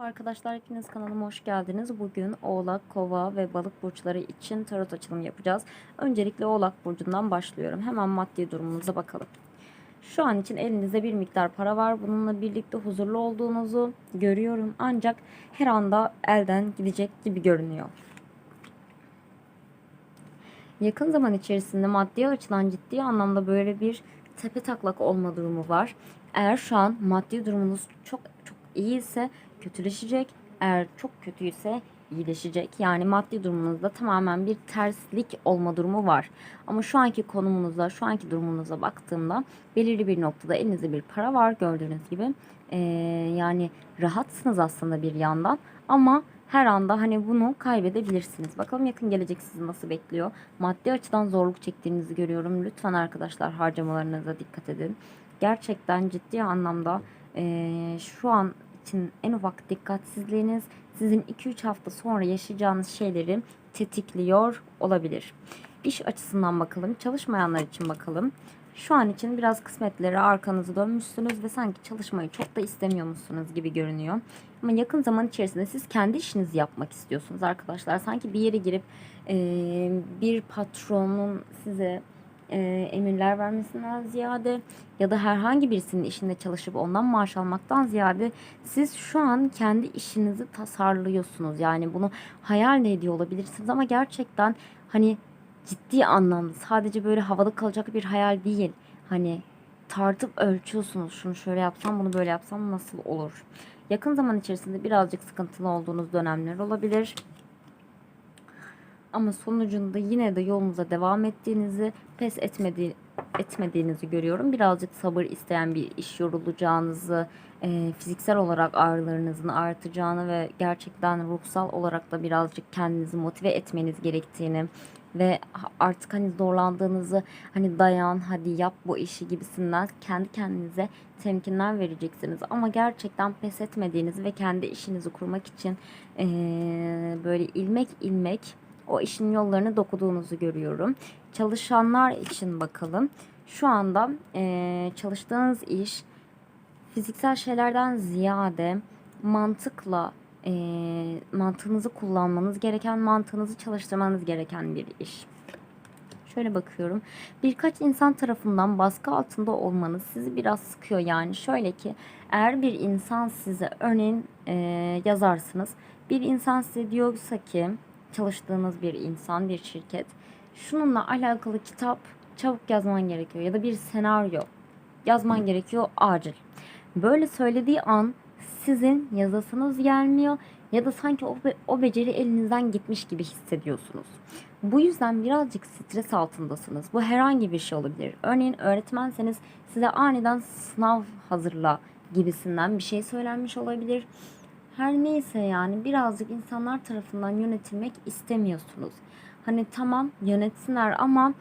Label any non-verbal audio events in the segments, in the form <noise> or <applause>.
Arkadaşlar hepiniz kanalıma hoş geldiniz. Bugün Oğlak, Kova ve Balık burçları için tarot açılımı yapacağız. Öncelikle Oğlak burcundan başlıyorum. Hemen maddi durumunuza bakalım. Şu an için elinizde bir miktar para var. Bununla birlikte huzurlu olduğunuzu görüyorum. Ancak her anda elden gidecek gibi görünüyor. Yakın zaman içerisinde maddi açıdan ciddi anlamda böyle bir tepe taklak olma durumu var. Eğer şu an maddi durumunuz çok çok iyi ise kötüleşecek. Eğer çok kötüyse iyileşecek. Yani maddi durumunuzda tamamen bir terslik olma durumu var. Ama şu anki konumunuza, şu anki durumunuza baktığımda belirli bir noktada elinizde bir para var gördüğünüz gibi. Ee, yani rahatsınız aslında bir yandan ama her anda hani bunu kaybedebilirsiniz. Bakalım yakın gelecek sizi nasıl bekliyor. Maddi açıdan zorluk çektiğinizi görüyorum. Lütfen arkadaşlar harcamalarınıza dikkat edin. Gerçekten ciddi anlamda eee, şu an için en ufak dikkatsizliğiniz sizin 2-3 hafta sonra yaşayacağınız şeyleri tetikliyor olabilir. İş açısından bakalım, çalışmayanlar için bakalım. Şu an için biraz kısmetleri arkanızı dönmüşsünüz ve sanki çalışmayı çok da istemiyormuşsunuz gibi görünüyor. Ama yakın zaman içerisinde siz kendi işinizi yapmak istiyorsunuz arkadaşlar. Sanki bir yere girip bir patronun size eee, emirler vermesinden ziyade ya da herhangi birisinin işinde çalışıp ondan maaş almaktan ziyade siz şu an kendi işinizi tasarlıyorsunuz. Yani bunu hayal de ediyor olabilirsiniz ama gerçekten hani ciddi anlamda sadece böyle havada kalacak bir hayal değil. Hani tartıp ölçüyorsunuz. Şunu şöyle yapsam bunu böyle yapsam nasıl olur? Yakın zaman içerisinde birazcık sıkıntılı olduğunuz dönemler olabilir. Ama sonucunda yine de yolunuza devam ettiğinizi, pes etmedi, etmediğinizi görüyorum. Birazcık sabır isteyen bir iş yorulacağınızı, e, fiziksel olarak ağrılarınızın artacağını ve gerçekten ruhsal olarak da birazcık kendinizi motive etmeniz gerektiğini ve artık hani zorlandığınızı hani dayan hadi yap bu işi gibisinden kendi kendinize temkinler vereceksiniz. Ama gerçekten pes etmediğinizi ve kendi işinizi kurmak için e, böyle ilmek ilmek o işin yollarını dokuduğunuzu görüyorum. Çalışanlar için bakalım. Şu anda eee, çalıştığınız iş fiziksel şeylerden ziyade mantıkla eee, mantığınızı kullanmanız gereken, mantığınızı çalıştırmanız gereken bir iş. Şöyle bakıyorum. Birkaç insan tarafından baskı altında olmanız sizi biraz sıkıyor. Yani şöyle ki eğer bir insan size örneğin eee, yazarsınız. Bir insan size diyorsa ki çalıştığınız bir insan, bir şirket şununla alakalı kitap çabuk yazman gerekiyor ya da bir senaryo yazman gerekiyor acil. Böyle söylediği an sizin yazasınız gelmiyor ya da sanki o, be- o beceri elinizden gitmiş gibi hissediyorsunuz. Bu yüzden birazcık stres altındasınız. Bu herhangi bir şey olabilir. Örneğin öğretmenseniz size aniden sınav hazırla gibisinden bir şey söylenmiş olabilir. Her neyse yani birazcık insanlar tarafından yönetilmek istemiyorsunuz. Hani tamam yönetsinler ama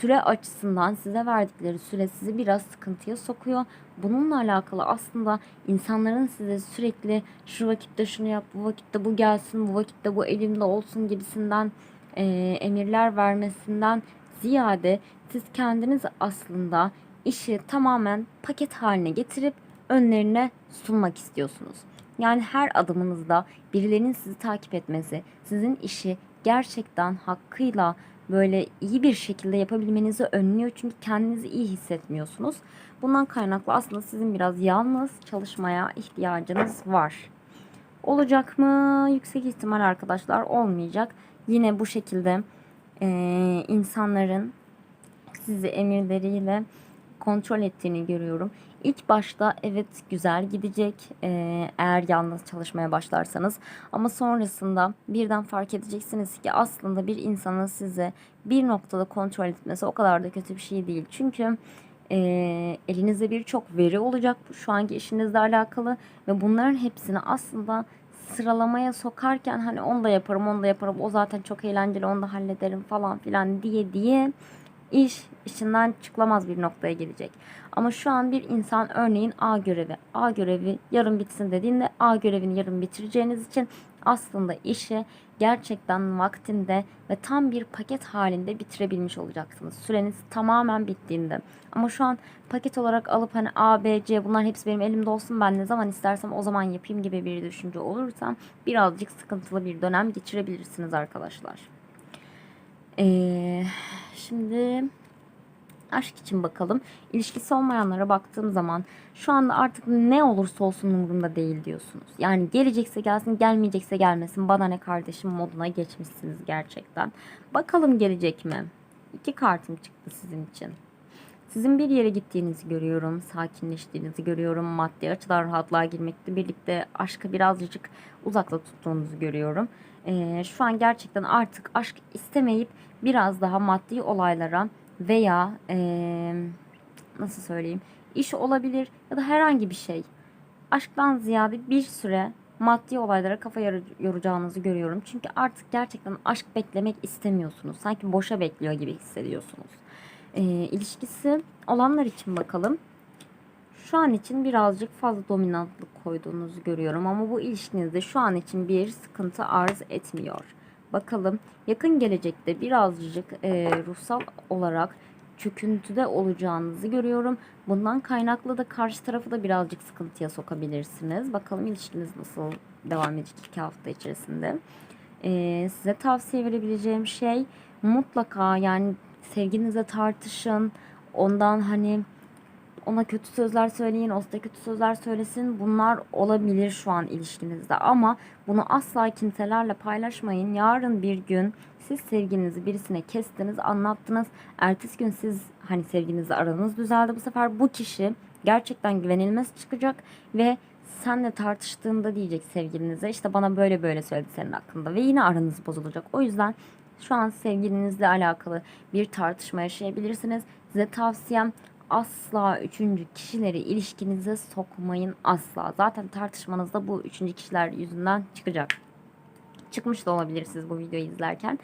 süre açısından size verdikleri süre sizi biraz sıkıntıya sokuyor. Bununla alakalı aslında insanların size sürekli şu vakitte şunu yap, bu vakitte bu gelsin, bu vakitte bu elimde olsun gibisinden eee, emirler vermesinden ziyade siz kendiniz aslında işi tamamen paket haline getirip önlerine sunmak istiyorsunuz. Yani her adımınızda birilerinin sizi takip etmesi, sizin işi gerçekten hakkıyla böyle iyi bir şekilde yapabilmenizi önlüyor. Çünkü kendinizi iyi hissetmiyorsunuz. Bundan kaynaklı aslında sizin biraz yalnız çalışmaya ihtiyacınız var. Olacak mı? Yüksek ihtimal arkadaşlar olmayacak. Yine bu şekilde eee, insanların sizi emirleriyle kontrol ettiğini görüyorum. İlk başta evet güzel gidecek eee, eğer yalnız çalışmaya başlarsanız ama sonrasında birden fark edeceksiniz ki aslında bir insanın sizi bir noktada kontrol etmesi o kadar da kötü bir şey değil. Çünkü eee, elinizde birçok veri olacak şu anki işinizle alakalı ve bunların hepsini aslında sıralamaya sokarken hani onu da yaparım onu da yaparım o zaten çok eğlenceli onu da hallederim falan filan diye diye iş işinden çıkılamaz bir noktaya gelecek. Ama şu an bir insan örneğin A görevi, A görevi yarın bitsin dediğinde A görevini yarın bitireceğiniz için aslında işi gerçekten vaktinde ve tam bir paket halinde bitirebilmiş olacaksınız. Süreniz tamamen bittiğinde. Ama şu an paket olarak alıp hani A, B, C bunlar hepsi benim elimde olsun ben ne zaman istersem o zaman yapayım gibi bir düşünce olursa birazcık sıkıntılı bir dönem geçirebilirsiniz arkadaşlar. Ee, şimdi aşk için bakalım. İlişkisi olmayanlara baktığım zaman şu anda artık ne olursa olsun umurumda değil diyorsunuz. Yani gelecekse gelsin, gelmeyecekse gelmesin. Bana ne kardeşim moduna geçmişsiniz gerçekten. Bakalım gelecek mi? İki kartım çıktı sizin için. Sizin bir yere gittiğinizi görüyorum, sakinleştiğinizi görüyorum, maddi açıdan rahatlığa girmekle birlikte aşkı birazcık uzakta tuttuğunuzu görüyorum. Ee, şu an gerçekten artık aşk istemeyip biraz daha maddi olaylara veya ee, nasıl söyleyeyim iş olabilir ya da herhangi bir şey. Aşktan ziyade bir süre maddi olaylara kafa yoracağınızı görüyorum. Çünkü artık gerçekten aşk beklemek istemiyorsunuz. Sanki boşa bekliyor gibi hissediyorsunuz. Ee, ilişkisi olanlar için bakalım. Şu an için birazcık fazla dominantlık koyduğunuzu görüyorum ama bu ilişkinizde şu an için bir sıkıntı arz etmiyor. Bakalım yakın gelecekte birazcık e, ruhsal olarak çöküntüde olacağınızı görüyorum. Bundan kaynaklı da karşı tarafı da birazcık sıkıntıya sokabilirsiniz. Bakalım ilişkiniz nasıl devam edecek iki hafta içerisinde. Ee, size tavsiye verebileceğim şey mutlaka yani sevginize tartışın. Ondan hani ona kötü sözler söyleyin, o size kötü sözler söylesin. Bunlar olabilir şu an ilişkinizde ama bunu asla kimselerle paylaşmayın. Yarın bir gün siz sevginizi birisine kestiniz, anlattınız. Ertesi gün siz hani sevginizle aranız düzeldi. Bu sefer bu kişi gerçekten güvenilmez çıkacak ve senle tartıştığında diyecek sevgilinize işte bana böyle böyle söyledi senin hakkında ve yine aranız bozulacak. O yüzden şu an sevgilinizle alakalı bir tartışma yaşayabilirsiniz. Size tavsiyem asla üçüncü kişileri ilişkinize sokmayın asla. Zaten tartışmanızda bu üçüncü kişiler yüzünden çıkacak. Çıkmış da olabilir siz bu videoyu izlerken.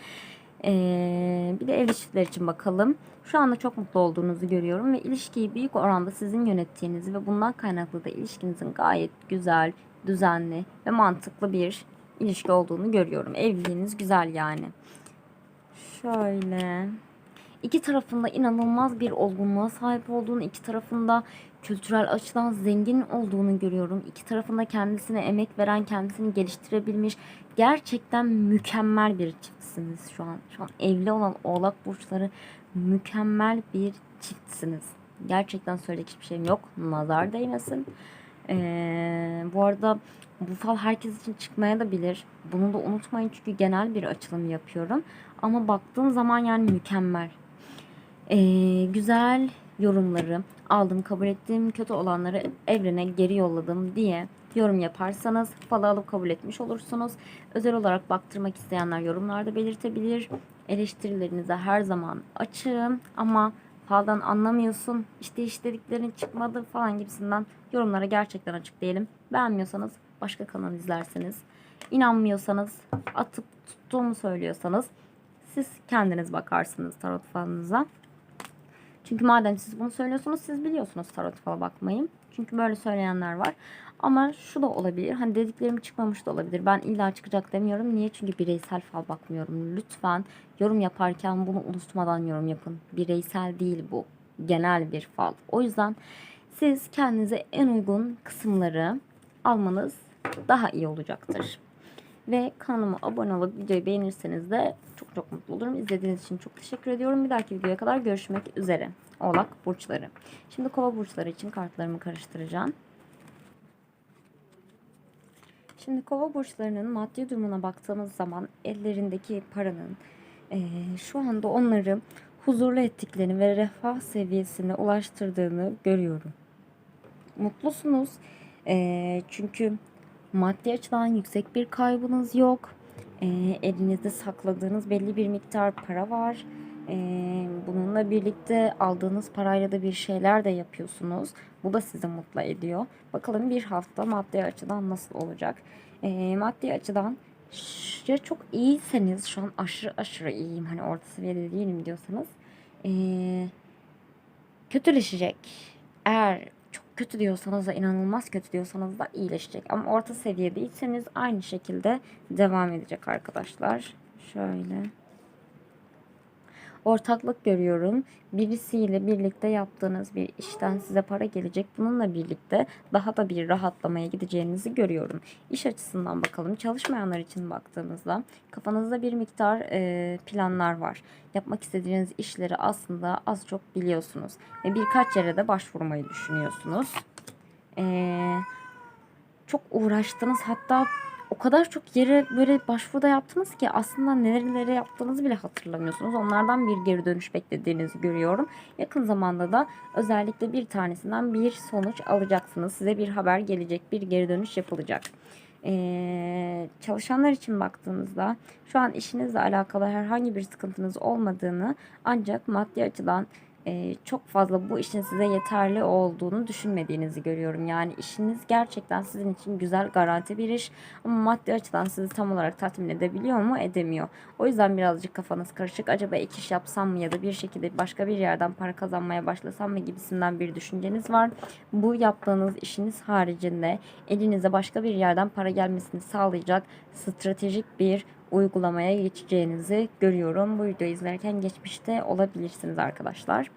Ee, bir de evli çiftler için bakalım. Şu anda çok mutlu olduğunuzu görüyorum ve ilişkiyi büyük oranda sizin yönettiğinizi ve bundan kaynaklı da ilişkinizin gayet güzel, düzenli ve mantıklı bir ilişki olduğunu görüyorum. Evliliğiniz güzel yani. Şöyle. İki tarafında inanılmaz bir olgunluğa sahip olduğunu, iki tarafında kültürel açıdan zengin olduğunu görüyorum. İki tarafında kendisine emek veren, kendisini geliştirebilmiş, gerçekten mükemmel bir çiftsiniz şu an. Şu an evli olan oğlak burçları mükemmel bir çiftsiniz. Gerçekten söyleyecek hiçbir şeyim yok. Nazar değmesin. Ee, bu arada bu fal herkes için çıkmaya da bilir. Bunu da unutmayın çünkü genel bir açılım yapıyorum. Ama baktığım zaman yani mükemmel. Ee, güzel yorumları aldım, kabul ettim, kötü olanları evrene geri yolladım diye yorum yaparsanız falı alıp kabul etmiş olursunuz. Özel olarak baktırmak isteyenler yorumlarda belirtebilir. Eleştirilerinize her zaman açığım ama faldan anlamıyorsun, işte istediklerin çıkmadı falan gibisinden yorumlara gerçekten açık değilim. Beğenmiyorsanız başka kanal izlerseniz, inanmıyorsanız, atıp tuttuğumu söylüyorsanız siz kendiniz bakarsınız tarot falınıza. Çünkü madem siz bunu söylüyorsunuz siz biliyorsunuz tarot fala bakmayı. Çünkü böyle söyleyenler var. Ama şu da olabilir. Hani dediklerim çıkmamış da olabilir. Ben illa çıkacak demiyorum. Niye? Çünkü bireysel fal bakmıyorum. Lütfen yorum yaparken bunu unutmadan yorum yapın. Bireysel değil bu. Genel bir fal. O yüzden siz kendinize en uygun kısımları almanız daha iyi olacaktır. Ve kanalıma abone olup videoyu beğenirseniz de çok çok mutlu olurum. İzlediğiniz için çok teşekkür ediyorum. Bir dahaki videoya kadar görüşmek üzere. Oğlak burçları. Şimdi kova burçları için kartlarımı karıştıracağım. Şimdi kova burçlarının maddi durumuna baktığımız zaman ellerindeki paranın eee, şu anda onları huzurlu ettiklerini ve refah seviyesine ulaştırdığını görüyorum. Mutlusunuz. Eee, çünkü maddi açıdan yüksek bir kaybınız yok. Eee, elinizde sakladığınız belli bir miktar para var. Eee, bununla birlikte aldığınız parayla da bir şeyler de yapıyorsunuz. Bu da sizi mutlu ediyor. Bakalım bir hafta maddi açıdan nasıl olacak? Maddi açıdan ya çok iyiyseniz şu an aşırı aşırı iyiyim hani orta seviyede değilim diyorsanız eee, kötüleşecek. Eğer çok kötü diyorsanız da inanılmaz kötü diyorsanız da iyileşecek. Ama orta seviyedeyseniz aynı şekilde devam edecek arkadaşlar. Şöyle. Ortaklık görüyorum. Birisiyle birlikte yaptığınız bir işten size para gelecek. Bununla birlikte daha da bir rahatlamaya gideceğinizi görüyorum. İş açısından bakalım. Çalışmayanlar için baktığımızda kafanızda bir miktar e, planlar var. Yapmak istediğiniz işleri aslında az çok biliyorsunuz. Ve birkaç yere de başvurmayı düşünüyorsunuz. Eee çok uğraştınız. Hatta o kadar çok yere böyle başvuruda yaptınız ki aslında nerelere yaptığınızı bile hatırlamıyorsunuz. Onlardan bir geri dönüş beklediğinizi görüyorum. Yakın zamanda da özellikle bir tanesinden bir sonuç alacaksınız. Size bir haber gelecek, bir geri dönüş yapılacak. Ee, çalışanlar için baktığınızda şu an işinizle alakalı herhangi bir sıkıntınız olmadığını ancak maddi açıdan çok fazla bu işin size yeterli olduğunu düşünmediğinizi görüyorum. Yani işiniz gerçekten sizin için güzel garanti bir iş ama maddi açıdan sizi tam olarak tatmin edebiliyor mu? Edemiyor. O yüzden birazcık kafanız karışık. Acaba ek iş yapsam mı ya da bir şekilde başka bir yerden para kazanmaya başlasam mı gibisinden bir düşünceniz var. Bu yaptığınız işiniz haricinde elinize başka bir yerden para gelmesini sağlayacak stratejik bir uygulamaya geçeceğinizi görüyorum. Bu videoyu izlerken geçmişte olabilirsiniz arkadaşlar.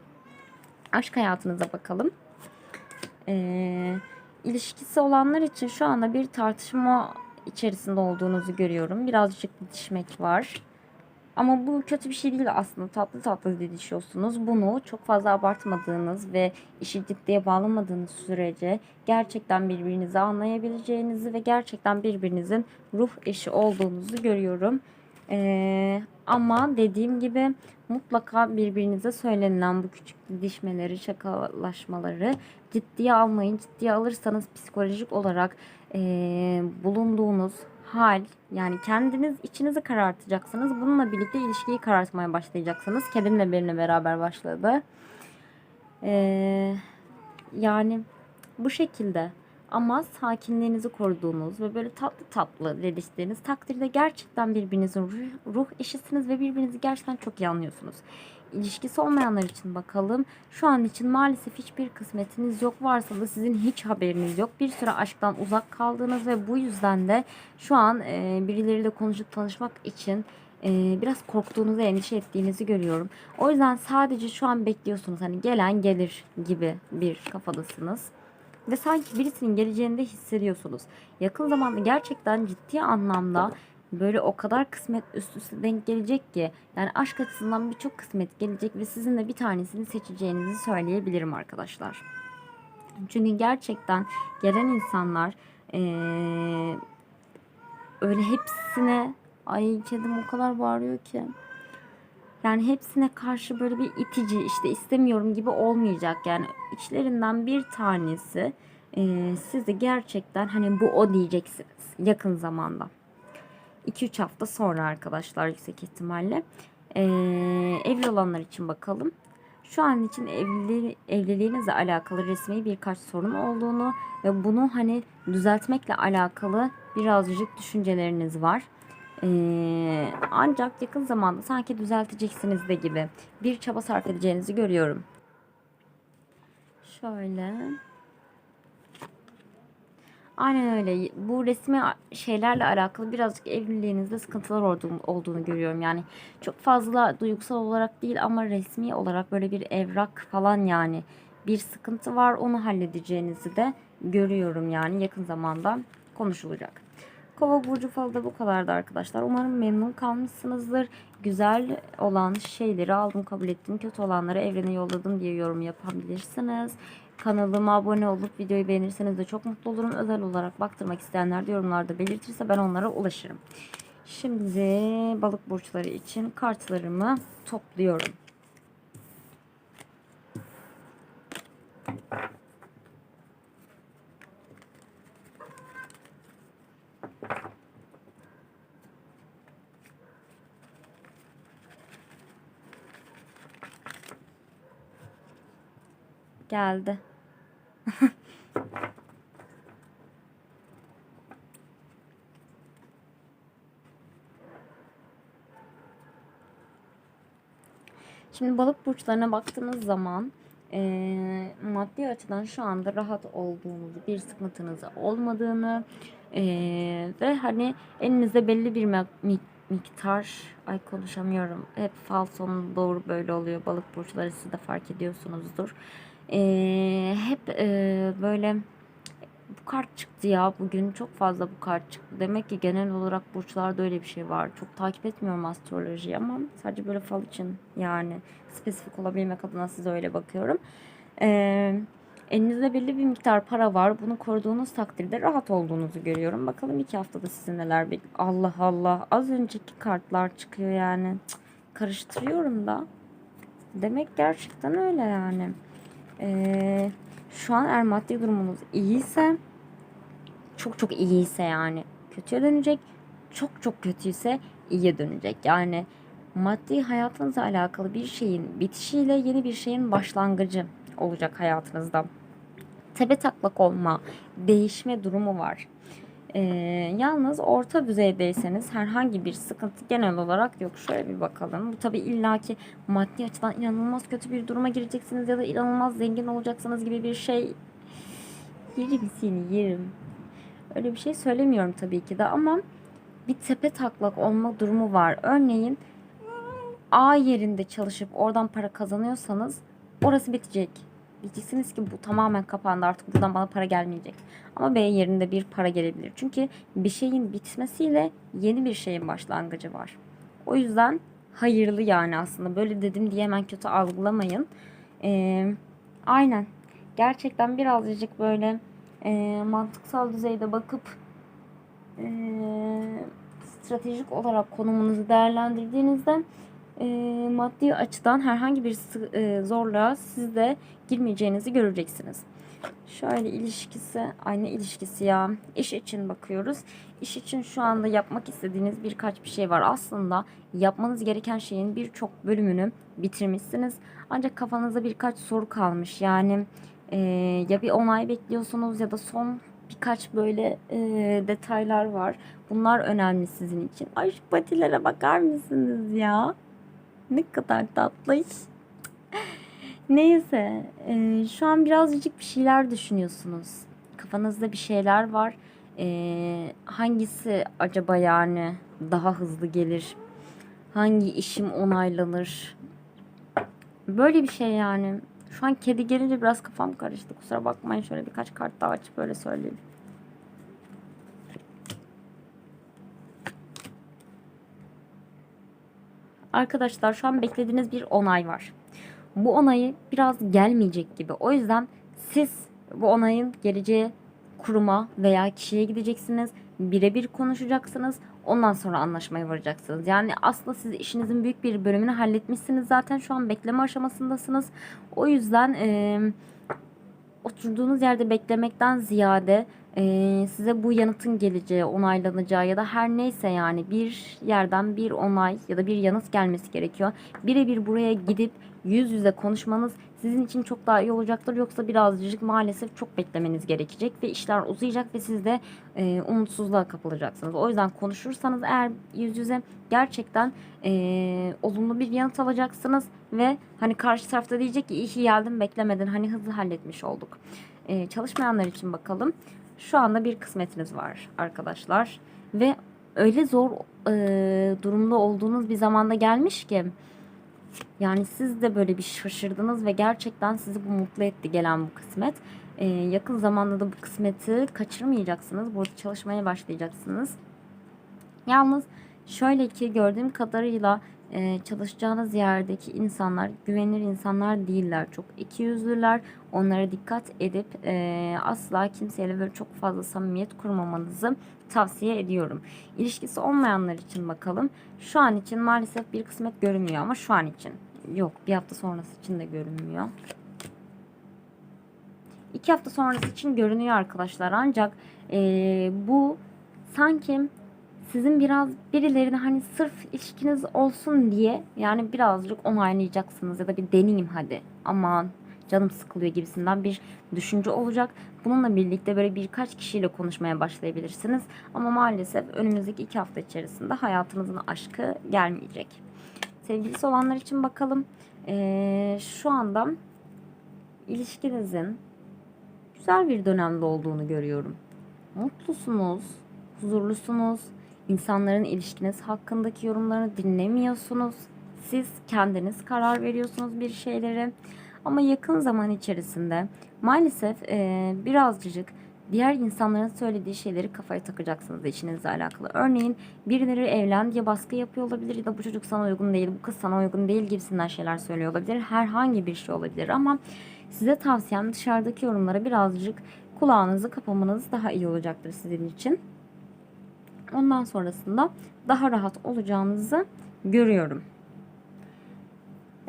Aşk hayatınıza bakalım. Ee, ilişkisi olanlar için şu anda bir tartışma içerisinde olduğunuzu görüyorum. Birazcık didişmek var. Ama bu kötü bir şey değil aslında. Tatlı tatlı didişiyorsunuz. Bunu çok fazla abartmadığınız ve işi ciddiye bağlamadığınız sürece gerçekten birbirinizi anlayabileceğinizi ve gerçekten birbirinizin ruh eşi olduğunuzu görüyorum. Ee, ama dediğim gibi mutlaka birbirinize söylenilen bu küçük didişmeleri, şakalaşmaları ciddiye almayın. Ciddiye alırsanız psikolojik olarak ee, bulunduğunuz hal yani kendiniz içinizi karartacaksınız. Bununla birlikte ilişkiyi karartmaya başlayacaksınız. Kedimle benimle beraber başladı. Ee, yani bu şekilde ama sakinliğinizi koruduğunuz ve böyle tatlı tatlı dediştiğiniz takdirde gerçekten birbirinizin ruh, ruh eşisiniz ve birbirinizi gerçekten çok iyi anlıyorsunuz. İlişkisi olmayanlar için bakalım. Şu an için maalesef hiçbir kısmetiniz yok. Varsa da sizin hiç haberiniz yok. Bir süre aşktan uzak kaldığınız ve bu yüzden de şu an e, birileriyle konuşup tanışmak için e, biraz korktuğunuzu, endişe ettiğinizi görüyorum. O yüzden sadece şu an bekliyorsunuz. Hani gelen gelir gibi bir kafadasınız. Ve sanki birisinin geleceğini de hissediyorsunuz. Yakın zamanda gerçekten ciddi anlamda böyle o kadar kısmet üst üste denk gelecek ki yani aşk açısından birçok kısmet gelecek ve sizin de bir tanesini seçeceğinizi söyleyebilirim arkadaşlar. Çünkü gerçekten gelen insanlar ee, öyle hepsine ay kedim o kadar bağırıyor ki yani hepsine karşı böyle bir itici işte istemiyorum gibi olmayacak yani içlerinden bir tanesi e, sizi gerçekten hani bu o diyeceksiniz yakın zamanda. 2-3 hafta sonra arkadaşlar yüksek ihtimalle. Ee, evli olanlar için bakalım. Şu an için evli, evliliğinizle alakalı resmi birkaç sorun olduğunu ve bunu hani düzeltmekle alakalı birazcık düşünceleriniz var. Ee, ancak yakın zamanda sanki düzelteceksiniz de gibi bir çaba sarf edeceğinizi görüyorum. Şöyle. Aynen öyle. Bu resmi şeylerle alakalı birazcık evliliğinizde sıkıntılar olduğunu, olduğunu görüyorum. Yani çok fazla duygusal olarak değil ama resmi olarak böyle bir evrak falan yani bir sıkıntı var. Onu halledeceğinizi de görüyorum yani yakın zamanda konuşulacak. Kova burcu falı da bu kadardı arkadaşlar. Umarım memnun kalmışsınızdır. Güzel olan şeyleri aldım kabul ettim. Kötü olanları evrene yolladım diye yorum yapabilirsiniz. Kanalıma abone olup videoyu beğenirseniz de çok mutlu olurum. Özel olarak baktırmak isteyenler de yorumlarda belirtirse ben onlara ulaşırım. Şimdi balık burçları için kartlarımı topluyorum. Geldi. <laughs> Şimdi balık burçlarına baktığımız zaman Ee, maddi açıdan şu anda rahat olduğunuzu, bir sıkıntınız olmadığını ee, ve hani elinizde belli bir miktar ay konuşamıyorum. Hep fal sonu doğru böyle oluyor. Balık burçları siz de fark ediyorsunuzdur. Ee, hep ee, böyle bu kart çıktı ya bugün çok fazla bu kart çıktı. Demek ki genel olarak burçlarda öyle bir şey var. Çok takip etmiyorum astrolojiyi ama sadece böyle fal için yani spesifik olabilmek adına size öyle bakıyorum. Ee, elinizde belli bir miktar para var. Bunu koruduğunuz takdirde rahat olduğunuzu görüyorum. Bakalım iki haftada sizi neler bekliyor. Allah Allah az önceki kartlar çıkıyor yani. Cık, karıştırıyorum da. Demek gerçekten öyle yani. Ee, şu an eğer maddi durumunuz iyiyse çok çok iyiyse yani kötüye dönecek. Çok çok kötüyse iyiye dönecek. Yani maddi hayatınızla alakalı bir şeyin bitişiyle yeni bir şeyin başlangıcı olacak hayatınızda. Tepe taklak olma, değişme durumu var. Ee, yalnız orta düzeydeyseniz herhangi bir sıkıntı genel olarak yok. Şöyle bir bakalım. Bu tabi illaki maddi açıdan inanılmaz kötü bir duruma gireceksiniz ya da inanılmaz zengin olacaksınız gibi bir şey. Yerim seni yerim. Öyle bir şey söylemiyorum tabii ki de ama bir tepe taklak olma durumu var. Örneğin A yerinde çalışıp oradan para kazanıyorsanız orası bitecek. Diyeceksiniz ki bu tamamen kapandı artık buradan bana para gelmeyecek. Ama B yerinde bir para gelebilir. Çünkü bir şeyin bitmesiyle yeni bir şeyin başlangıcı var. O yüzden hayırlı yani aslında. Böyle dedim diye hemen kötü algılamayın. Ee, aynen. Gerçekten birazcık böyle e, mantıksal düzeyde bakıp e, stratejik olarak konumunuzu değerlendirdiğinizde e, maddi açıdan herhangi bir e, zorluğa siz de girmeyeceğinizi göreceksiniz. Şöyle ilişkisi, aynı ilişkisi ya. İş için bakıyoruz. İş için şu anda yapmak istediğiniz birkaç bir şey var. Aslında yapmanız gereken şeyin birçok bölümünü bitirmişsiniz. Ancak kafanızda birkaç soru kalmış. Yani e, ya bir onay bekliyorsunuz ya da son birkaç böyle e, detaylar var. Bunlar önemli sizin için. Ay şu patilere bakar mısınız ya? Ne kadar tatlı. Neyse, e, şu an birazcık bir şeyler düşünüyorsunuz. Kafanızda bir şeyler var. E, hangisi acaba yani daha hızlı gelir? Hangi işim onaylanır? Böyle bir şey yani. Şu an kedi gelince biraz kafam karıştı. Kusura bakmayın şöyle birkaç kart daha açıp böyle söyleyeyim. Arkadaşlar şu an beklediğiniz bir onay var. Bu onayı biraz gelmeyecek gibi. O yüzden siz bu onayın geleceği kuruma veya kişiye gideceksiniz. Birebir konuşacaksınız. Ondan sonra anlaşmaya varacaksınız. Yani aslında siz işinizin büyük bir bölümünü halletmişsiniz. Zaten şu an bekleme aşamasındasınız. O yüzden eee oturduğunuz yerde beklemekten ziyade eee, size bu yanıtın geleceği, onaylanacağı ya da her neyse yani bir yerden bir onay ya da bir yanıt gelmesi gerekiyor. Birebir buraya gidip yüz yüze konuşmanız sizin için çok daha iyi olacaktır. Yoksa birazcık maalesef çok beklemeniz gerekecek ve işler uzayacak ve siz de eee, umutsuzluğa kapılacaksınız. O yüzden konuşursanız eğer yüz yüze gerçekten eee, olumlu bir yanıt alacaksınız ve hani karşı tarafta diyecek ki iyi ki geldin beklemedin hani hızlı halletmiş olduk. Eee, çalışmayanlar için bakalım. Şu anda bir kısmetiniz var arkadaşlar ve öyle zor eee, durumda olduğunuz bir zamanda gelmiş ki yani siz de böyle bir şaşırdınız ve gerçekten sizi bu mutlu etti gelen bu kısmet. Eee, yakın zamanda da bu kısmeti kaçırmayacaksınız. Burada çalışmaya başlayacaksınız. Yalnız şöyle ki gördüğüm kadarıyla e, çalışacağınız yerdeki insanlar güvenilir insanlar değiller. Çok ikiyüzlüler. Onlara dikkat edip e, asla kimseyle böyle çok fazla samimiyet kurmamanızı tavsiye ediyorum. İlişkisi olmayanlar için bakalım. Şu an için maalesef bir kısmet görünmüyor ama şu an için yok. Bir hafta sonrası için de görünmüyor. İki hafta sonrası için görünüyor arkadaşlar. Ancak e, bu sanki sizin biraz birilerine hani sırf ilişkiniz olsun diye yani birazcık onaylayacaksınız ya da bir deneyeyim hadi aman canım sıkılıyor gibisinden bir düşünce olacak. Bununla birlikte böyle birkaç kişiyle konuşmaya başlayabilirsiniz. Ama maalesef önümüzdeki iki hafta içerisinde hayatınızın aşkı gelmeyecek. Sevgilisi olanlar için bakalım. Ee, şu anda ilişkinizin güzel bir dönemde olduğunu görüyorum. Mutlusunuz, huzurlusunuz. İnsanların ilişkiniz hakkındaki yorumlarını dinlemiyorsunuz. Siz kendiniz karar veriyorsunuz bir şeylere. Ama yakın zaman içerisinde maalesef eee, birazcık diğer insanların söylediği şeyleri kafaya takacaksınız işinizle alakalı. Örneğin birileri evlen diye baskı yapıyor olabilir ya da bu çocuk sana uygun değil, bu kız sana uygun değil gibisinden şeyler söylüyor olabilir. Herhangi bir şey olabilir ama size tavsiyem dışarıdaki yorumlara birazcık kulağınızı kapamanız daha iyi olacaktır sizin için. Ondan sonrasında daha rahat olacağınızı görüyorum.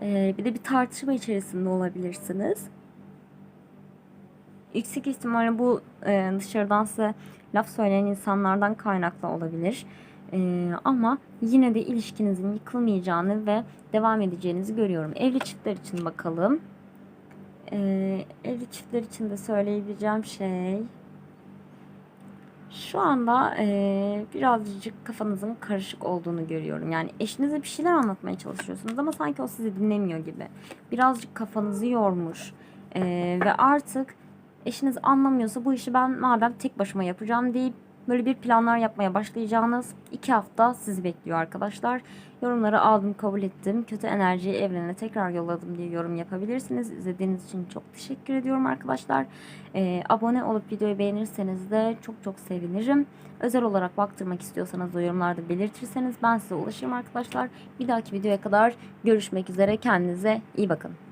Ee, bir de bir tartışma içerisinde olabilirsiniz. Yüksek ihtimalle bu e, dışarıdan size laf söyleyen insanlardan kaynaklı olabilir. E, ama yine de ilişkinizin yıkılmayacağını ve devam edeceğinizi görüyorum. Evli çiftler için bakalım. E, evli çiftler için de söyleyebileceğim şey şu anda e, birazcık kafanızın karışık olduğunu görüyorum. Yani eşinize bir şeyler anlatmaya çalışıyorsunuz ama sanki o sizi dinlemiyor gibi. Birazcık kafanızı yormuş e, ve artık eşiniz anlamıyorsa bu işi ben madem tek başıma yapacağım deyip böyle bir planlar yapmaya başlayacağınız iki hafta sizi bekliyor arkadaşlar. Yorumları aldım, kabul ettim. Kötü enerjiyi evrene tekrar yolladım diye yorum yapabilirsiniz. İzlediğiniz için çok teşekkür ediyorum arkadaşlar. Ee, abone olup videoyu beğenirseniz de çok çok sevinirim. Özel olarak baktırmak istiyorsanız da yorumlarda belirtirseniz ben size ulaşırım arkadaşlar. Bir dahaki videoya kadar görüşmek üzere. Kendinize iyi bakın.